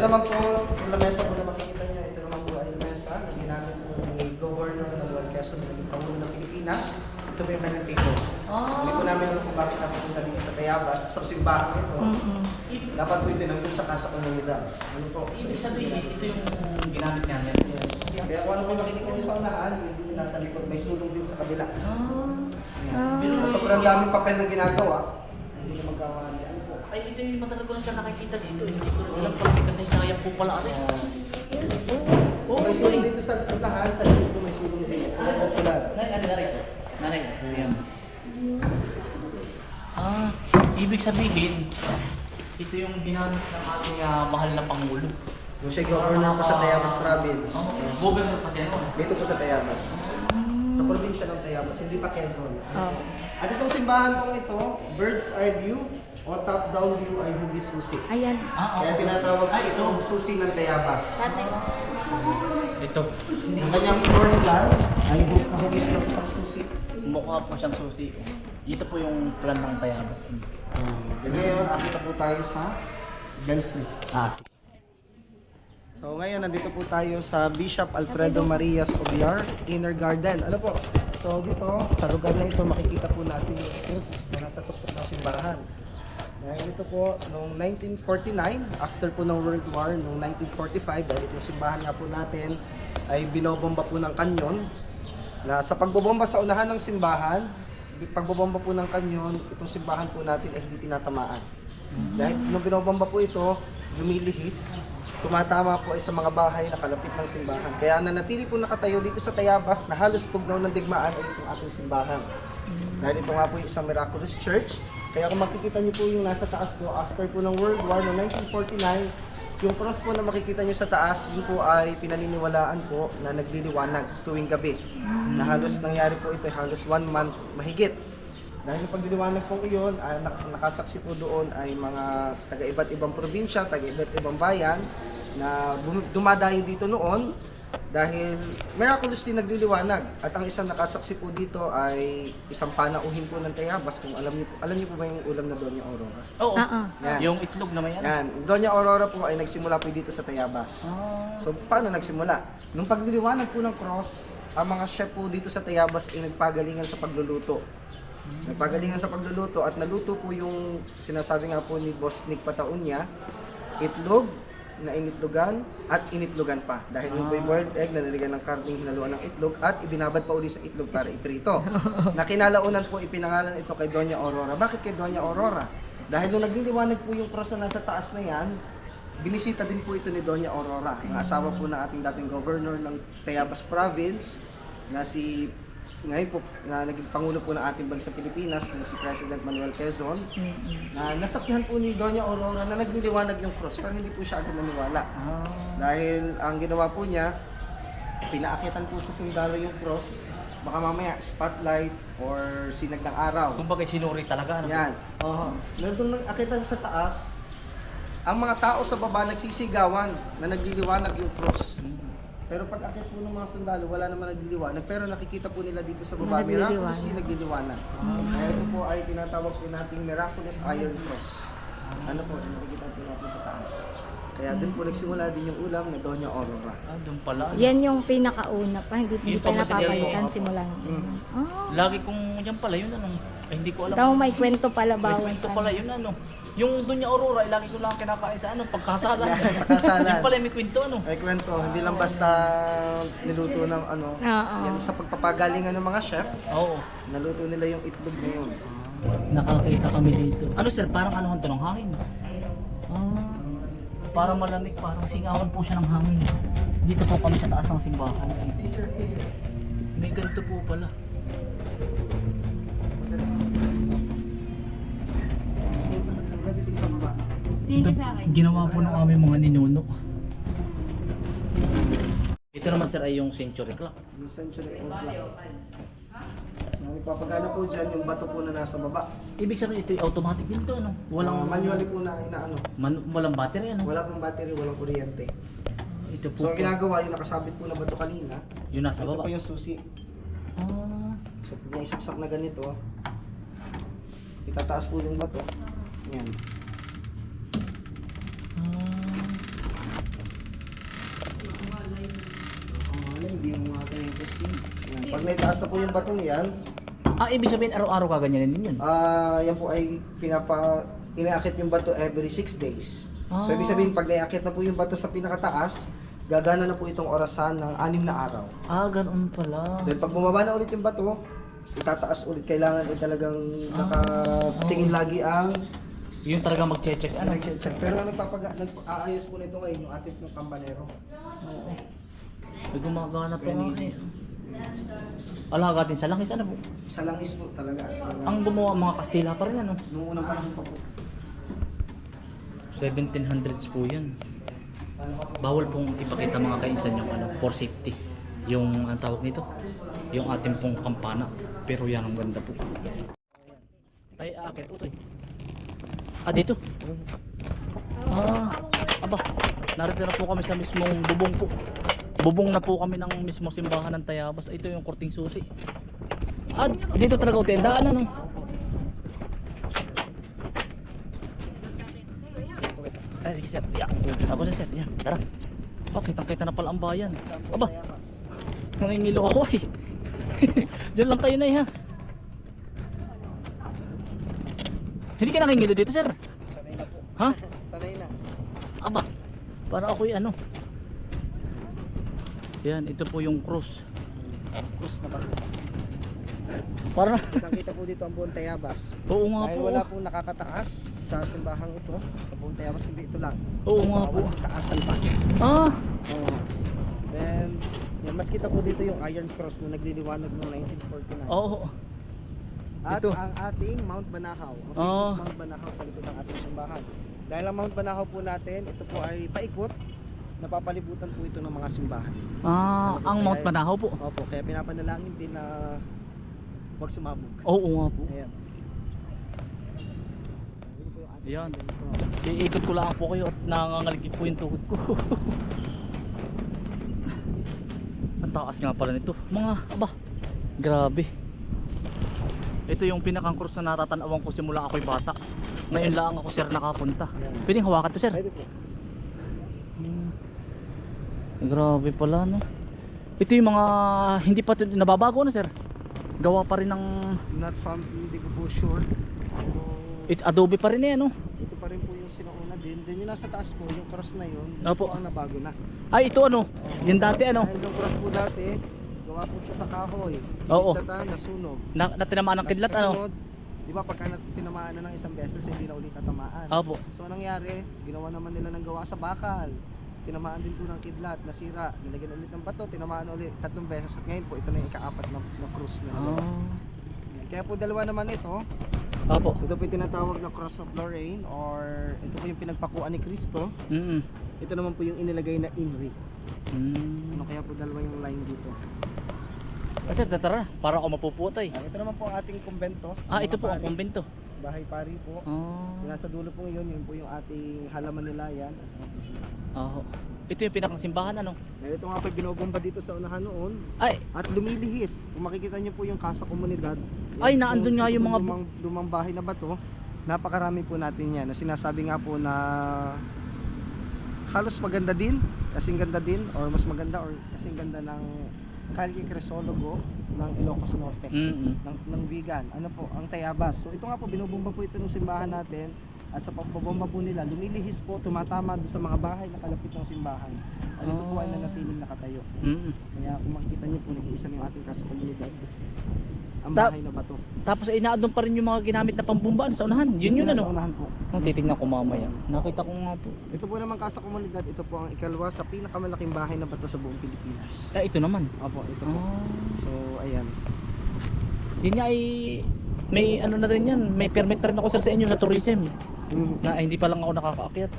naman po, yung lamesa po na makikita niyo, ito naman po ay lamesa na ginamit po ni Governor Manuel Quezon na naging Pangulo ng Pilipinas. Ito po yung kanyang table. Ah. Hindi po namin alam kung bakit napupunta dito sa Tayabas, sa simbahan ito. Mm-mm. Dapat po ito nandun sa Casa Comunidad. Ano po? Ibig sabihin, ito yung ginamit niya. Yes. Kaya kung ano po nakikita niyo sa unahan, yung nasa likod, may sulong din sa kabila. Ah. Ayan. So, sobrang daming papel na ginagawa. Hindi na magkamali. Ano? Ay, ito yung matagal ko lang siya nakikita dito. Hindi ko rin alam pala may kasaysayan po pala rin. Oh, may sulong dito sa unahan, sa po may sulong din. Tulad at tulad. Nanay, ano na rin? Nanay, ayan. Ah, ibig sabihin, ito yung ginamit ng ating ah, mahal na Pangulo. Yung siya governor po sa Tayabas Province. Oh, governor pa siya noon. Dito po sa Tayabas. Sa probinsya ng Tayabas, hindi pa Quezon. Oh. At itong simbahan pong ito, bird's eye view o top-down view ay Hugis Susi. Ayan. Ah, Kaya tinatawag Ay, ito. Susi ng Tayabas. Ito. Ang kanyang plan ay kahugis ng isang susi. Mukha po siyang susi. Ito po yung plan ng Tayabas. And ngayon, akita po tayo sa Belfry. Ah, So ngayon, nandito po tayo sa Bishop Alfredo Marias Obiar Inner Garden. Ano po? So dito, sa lugar na ito, makikita po natin yung krus na nasa tuktok ng simbahan. Dahil ito po, noong 1949, after po ng World War, noong 1945, dahil itong simbahan nga po natin ay binobomba po ng kanyon. Na sa pagbobomba sa unahan ng simbahan, pagbobomba po ng kanyon, itong simbahan po natin ay hindi tinatamaan. Dahil nung binobomba po ito, lumilihis, tumatama po ay sa mga bahay na kalapit ng simbahan. Kaya nanatili po nakatayo dito sa Tayabas na halos pugnaw ng digmaan ay itong ating simbahan. Dahil ito nga po yung isang miraculous church. Kaya kung makikita niyo po yung nasa taas ko, after po ng World War no 1949, yung cross po na makikita niyo sa taas, yun po ay pinaniniwalaan po na nagliliwanag tuwing gabi. Na halos nangyari po ito halos one month mahigit. Dahil yung pagliliwanag po iyon, ay nak- nakasaksi po doon ay mga taga iba't ibang probinsya, taga iba't ibang bayan na dumadayo dito noon dahil miraculously nagliliwanag at ang isang nakasaksi po dito ay isang panauhin po ng Tayabas kung alam niyo po, alam niyo po ba yung ulam na Doña Aurora? Oo. Ah, ah. Yan. Yung itlog naman yan. Yan, Doña Aurora po ay nagsimula po dito sa Tayabas. Ah. So, paano nagsimula? Nung pagliliwanag po ng cross, ang mga chef po dito sa Tayabas ay nagpagalingan sa pagluluto. Nagpagalingan sa pagluluto at naluto po yung sinasabi nga po ni Boss Nick Pataon niya, itlog na initlogan at initlogan pa. Dahil yung Ah. boiled egg na nalagyan ng karning hinaluan ng itlog at ibinabad pa uli sa itlog para iprito. na kinalaunan po ipinangalan ito kay Doña Aurora. Bakit kay Doña Aurora? Dahil nung nagliliwanag po yung cross na nasa taas na yan, binisita din po ito ni Doña Aurora, ang asawa po ng ating dating governor ng Tayabas Province na si ngayon po na naging pangulo po ng ating bansang Pilipinas na si President Manuel Quezon Mm-mm. na nasaksihan po ni Doña Aurora na nagliliwanag yung cross pero hindi po siya agad naniwala. Ah. Dahil ang ginawa po niya, pinaakitan po sa sundalo yung cross, baka mamaya spotlight or sinag ng araw. Kumbaga sinuri talaga. Ano? Yan. Oo. Nandun nang akitan sa taas, ang mga tao sa baba nagsisigawan na nagliliwanag yung cross. Hmm. Pero pag akit po ng mga sundalo, wala naman nagliliwanag. Pero nakikita po nila dito sa baba, miraculously nagliliwanag. Kaya ito po ay tinatawag po nating miraculous iron cross. Ano po, nakikita po natin sa taas. Kaya dun po nagsimula din yung ulam na Doña Aurora. Ah, doon pala. Yan yung pinakauna pa, hindi, hindi Yung pa pagkatapos napapalitan mo. simula. Mm. Oh. Lagi kong yan pala yun ano. Ay, hindi ko alam. Daw may kwento pala May kwento pala yun ano. Yung doon yung Aurora, ay lagi ko lang kinakain sa ano, pagkasalan. Sa kasalan. Yung pala may kwento ano. Ay kwento, hindi lang basta niluto ng ano, Oo. yan sa pagpapagalingan ng mga chef, Oo. naluto nila yung itlog na yun. Nakakita kami dito. Ano sir, parang ano to ng hangin? Ah, parang malamig, parang singawan po siya ng hangin. Dito po kami sa taas ng simbahan. May ganito po pala. Ito, ginawa po ng aming mga ninuno. Ito naman sir ay yung century clock. Yung century old clock. Ipapagana po dyan, yung bato po na nasa baba. Ibig sabihin ito automatic din to ano? Walang manually po na inaano. man- walang battery ano? Wala pong battery, walang kuryente. Ito po. So ang ginagawa, yung nakasabit po na bato kanina, Yun nasa ito baba. po yung susi. Ah, So pag naisaksak na ganito, itataas po yung bato. Yan. Pag naitaas na po yung batong yan, Ah, ibig sabihin araw-araw kaganyanin din yun. ah yan po ay pinapa inaakit yung bato every 6 days. So Ah. ibig sabihin pag naiakit na po yung bato sa pinakataas, gagana na po itong orasan ng anim na araw. Ah, ganun pala. Then pag bumaba na ulit yung bato, itataas ulit. Kailangan ay talagang Ah. nakatingin lagi ang Yung talaga mag-check ano. nag-check. Pero nagpapaga, nag-aayos po nito ngayon yung ating ng kambalero. Oo. May gumagana pa nga eh. Alagatin sa langis, ano po? Sa langis po talaga. talaga. Ang gumawa mga Kastila pa rin ano. Noong unang panahon pa po. 1700s po yan. Bawal pong ipakita mga kainsan yung ano, for safety. Yung ang tawag nito, yung ating pong kampana. Pero yan ang ganda po. Ay, akit, utoy. Ah, dito. Ah, aba. Narito na po kami sa mismong bubong po. Bubong na po kami ng mismong simbahan ng Tayabas. Ito yung kurting susi. Ah, dito talaga utoy. Daan ano? Ay, sige sir. Yeah. Ako na sir. Yan, tara. Oh, kitang-kita na pala ang bayan. Aba, nangingilo ako eh. Diyan lang tayo na eh ha. Hindi ka nangingilo dito sir. Sanay na po. Ha? Sanay na. Aba, para ako ano. Yan, ito po yung cross. Cross na ba? Para Nakita po dito ang buong Tayabas. Oo nga Dahil po. wala pong nakakataas sa simbahang ito, sa buong Tayabas, hindi ito lang. Oo nga po. Bawat Taasan pa. Ah, Oo. Then, yan, mas kita po dito yung Iron Cross na nagliliwanag noong 1949. oo. At Ito. ang ating Mount Banahaw, ang Oo. famous Mount Banahaw sa likod ng ating simbahan. Dahil ang Mount Banahaw po natin, ito po ay paikot, napapalibutan po ito ng mga simbahan. Ah, ang Mount Manahaw po. Opo, kaya pinapanalangin din na huwag sumabog. Oo nga po. Ayan. Ayan. Iikot ko lang po kayo at nangangaligid po yung tuhod ko. Ang taas nga pala nito. Mga, aba, grabe. Ito yung pinakang cross na natatanawan ko simula ako'y bata. Ngayon lang ako sir nakapunta. Pwedeng hawakan to sir. Pwede po. Grabe pala no. Ito yung mga hindi pa nababago na sir. Gawa pa rin ng Not found, hindi ko po sure. Pero it, adobe pa rin eh no. ito pa rin po yung sinauna din. Then yung nasa taas po, yung cross na yun, Opo. po ang nabago na. Ay ito ano, yung dati ano, Dahil yung cross po dati, gawa po siya sa kahoy. Oo. Data, nasunog. na, na tinamaan ng kidlat ano. Kasunod, Di ba pagka nat- tinamaan na ng isang beses, hindi na ulit tatamaan. Opo. So anong nangyari, ginawa naman nila ng gawa sa bakal. Tinamaan din po ng kidlat, nasira. Nilagyan ulit ng bato, tinamaan ulit tatlong beses. At ngayon po, ito na yung ikaapat na, na cruise na. Ah. Kaya po dalawa naman ito. Opo. Ito po yung tinatawag na Cross of Lorraine or ito po yung pinagpakuan ni Cristo. Mm. Ito naman po yung inilagay na Inri. Mm. Ano kaya po dalawa yung line dito. Kasi tara, para ako mapuputay. Ah, ito naman po ang ating kumbento. Ah, ito po ang kumbento. Bahay pari po. Yung nasa dulo po yun, yun po yung ating halaman nila yan. Oo. Ito yung pinakang simbahan ano. Ngayon ito nga po yung binobomba dito sa unahan noon Ay, at lumilihis. Kung makikita niyo po yung kasa komunidad. Ay, yan naandun nga yung mga lumang, lumang bahay na bato. Napakarami po natin yan. Na sinasabi nga po na halos maganda din, kasing ganda din or mas maganda or kasing ganda ng Calle Cresologo ng Ilocos Norte. mm ng, ng vegan. Ano po, ang Tayabas. So ito nga po, binubomba po ito ng simbahan natin. At sa pagbobomba po nila, lumilihis po, tumatama doon sa mga bahay na kalapit ng simbahan. At ito po ay Ah. nanatiling nakatayo. mm Kaya kung makikita niyo po, nag-iisa na yung ating kasa komunidad. Ang Ta- bahay na bato. Tapos ay pa rin yung mga ginamit na pambumbaan sa unahan. Yun yun Nasa ano. unahan po. Nung titignan ko mamaya. Nakita ko nga po. Ito po naman kasa komunidad, ito po ang ikalwa sa pinakamalaking bahay na bato sa buong Pilipinas. Eh, ito naman. Opo, ito po. Ah. So, ayan. Yun nga ay may ano na rin yan. May permit na rin ako sir sa inyo sa tourism. Mhm. Na hindi pa lang ako nakakaakyat.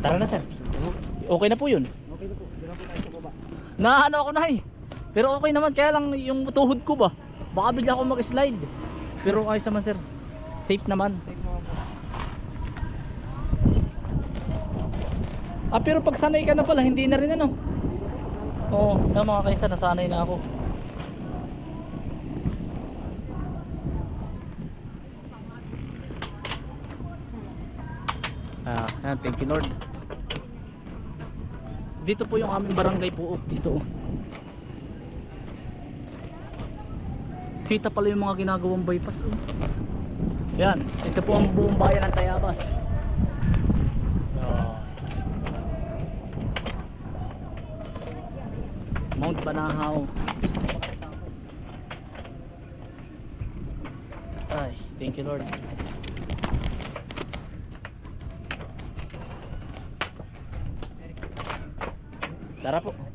Tara na sir. Okay na po yun. Okay na po, dito na po tayo sa baba. Na ano ako na eh. Pero okay naman kaya lang yung tuhod ko ba. Baka bigla ako mag-slide. Pero ayos naman sir. Safe naman. Safe naman po. Ah pero pag sanay ka na pala hindi na rin ano. Oo, oh, mga kaisa nasanay na ako. Ah, yan, thank you Lord. Dito po yung aming barangay po, oh, dito. Kita pala yung mga ginagawang bypass. Oh. Yan, ito po ang buong bayan ng Tayabas. Oh. Mount Banahaw. Ay, thank you Lord. Tara po.